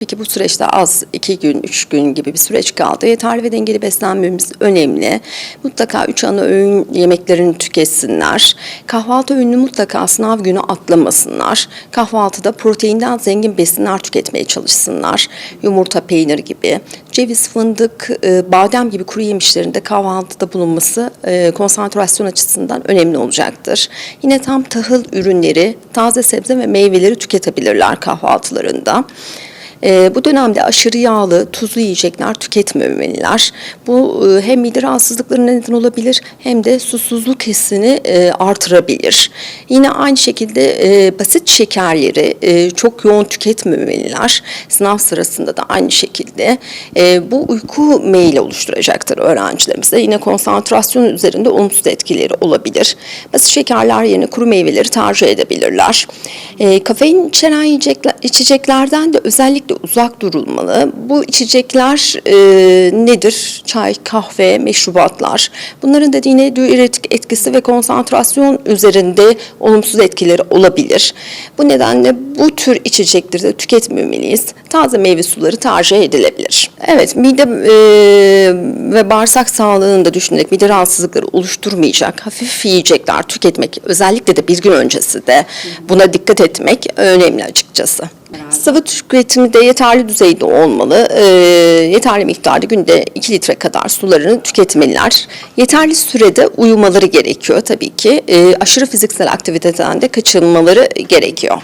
Peki bu süreçte az iki gün, üç gün gibi bir süreç kaldı. Yeterli ve dengeli beslenmemiz önemli. Mutlaka üç ana öğün yemeklerini tüketsinler. Kahvaltı öğününü mutlaka sınav günü atlamasınlar. Kahvaltıda proteinden zengin besinler tüketmeye çalışsınlar. Yumurta, peynir gibi. Ceviz, fındık, e, badem gibi kuru yemişlerinde kahvaltıda bulunması e, konsantrasyon açısından önemli olacaktır. Yine tam tahıl ürünleri, taze sebze ve meyveleri tüketebilirler kahvaltılarında. Ee, bu dönemde aşırı yağlı, tuzlu yiyecekler tüketmemeliler. Bu e, hem mide rahatsızlıklarına neden olabilir hem de susuzluk hissini e, artırabilir. Yine aynı şekilde e, basit şekerleri e, çok yoğun tüketmemeliler. Sınav sırasında da aynı şekilde e, bu uyku meyli oluşturacaktır öğrencilerimize. Yine konsantrasyon üzerinde olumsuz etkileri olabilir. Basit şekerler yerine kuru meyveleri tercih edebilirler. E, kafein içeren yiyecekler, içeceklerden de özellikle uzak durulmalı. Bu içecekler e, nedir? Çay, kahve, meşrubatlar. Bunların da yine diüretik etkisi ve konsantrasyon üzerinde olumsuz etkileri olabilir. Bu nedenle bu tür içecekleri de tüketmemeliyiz. Taze meyve suları tercih edilebilir. Evet, mide e, ve bağırsak sağlığını da düşünerek mide rahatsızlıkları oluşturmayacak hafif yiyecekler tüketmek özellikle de bir gün öncesi de buna dikkat etmek önemli açıkçası. Sıvı tüketimi de yeterli düzeyde olmalı. Ee, yeterli miktarda günde 2 litre kadar sularını tüketmeliler. Yeterli sürede uyumaları gerekiyor tabii ki. Ee, aşırı fiziksel aktiviteden de kaçınmaları gerekiyor.